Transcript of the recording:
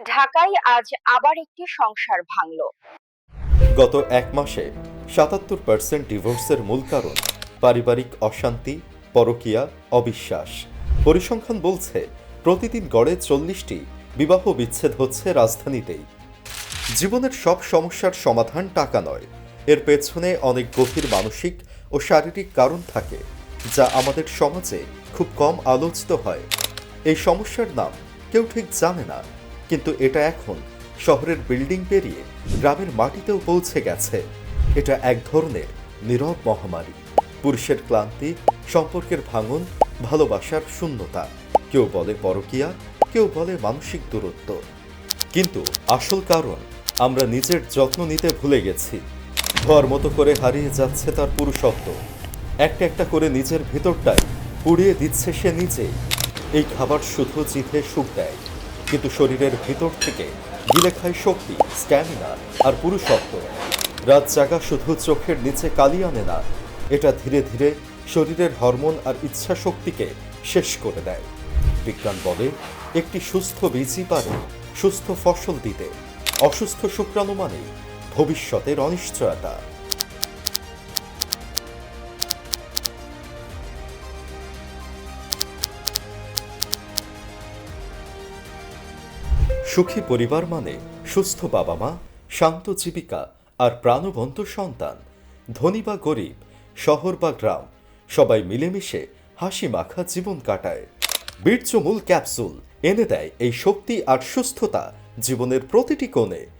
ঢাকায় আজ আবার একটি সংসার ভাঙল। গত এক মাসে সাতাত্তর পার্সেন্ট ডিভোর্সের মূল কারণ পারিবারিক অশান্তি, পরকীয়া, অবিশ্বাস। পরিসংখ্যান বলছে, প্রতিদিন গড়ে চল্লিশটি বিবাহ বিচ্ছেদ হচ্ছে রাজধানীতেই। জীবনের সব সমস্যার সমাধান টাকা নয়। এর পেছনে অনেক গভীর মানসিক ও শারীরিক কারণ থাকে, যা আমাদের সমাজে খুব কম আলোচিত হয়। এই সমস্যার নাম কেউ ঠিক জানে না। কিন্তু এটা এখন শহরের বিল্ডিং পেরিয়ে গ্রামের মাটিতেও পৌঁছে গেছে। এটা এক ধরনের নীরব মহামারী। পুরুষের ক্লান্তি, সম্পর্কের ভাঙন, ভালোবাসার শূন্যতা। কেউ বলে পরকীয়া, কেউ বলে মানসিক দূরত্ব। কিন্তু আসল কারণ আমরা নিজের যত্ন নিতে ভুলে গেছি। ঘর মতো করে হারিয়ে যাচ্ছে তার পুরুষত্ব। একটা একটা করে নিজের ভেতরটাই পুড়িয়ে দিচ্ছে সে নিজে এই খাবার শুধু জিভে সুখ দেয়। কিন্তু শরীরের ভিতর থেকে গিলে খায় শক্তি, স্ট্যামিনা আর পুরুষত্ব। রাত জাগা শুধু চোখের নিচে কালি আনে না, এটা ধীরে ধীরে শরীরের হরমোন আর ইচ্ছা শক্তিকে শেষ করে দেয়। বিজ্ঞান বলে, একটি সুস্থ বীজই পারে, সুস্থ ফসল দিতে, অসুস্থ শুক্রাণু মানে ভবিষ্যতের অনিশ্চয়তা। সুখী পরিবার মানে সুস্থ বাবা মা, শান্ত জীবিকা আর প্রাণবন্ত সন্তান। ধনী বা গরিব, শহর বা গ্রাম, সবাই মিলেমিশে হাসি মাখা জীবন কাটায়। বীর্যমূল ক্যাপসুল এনে দেয় এই শক্তি আর সুস্থতা জীবনের প্রতিটি কোণে।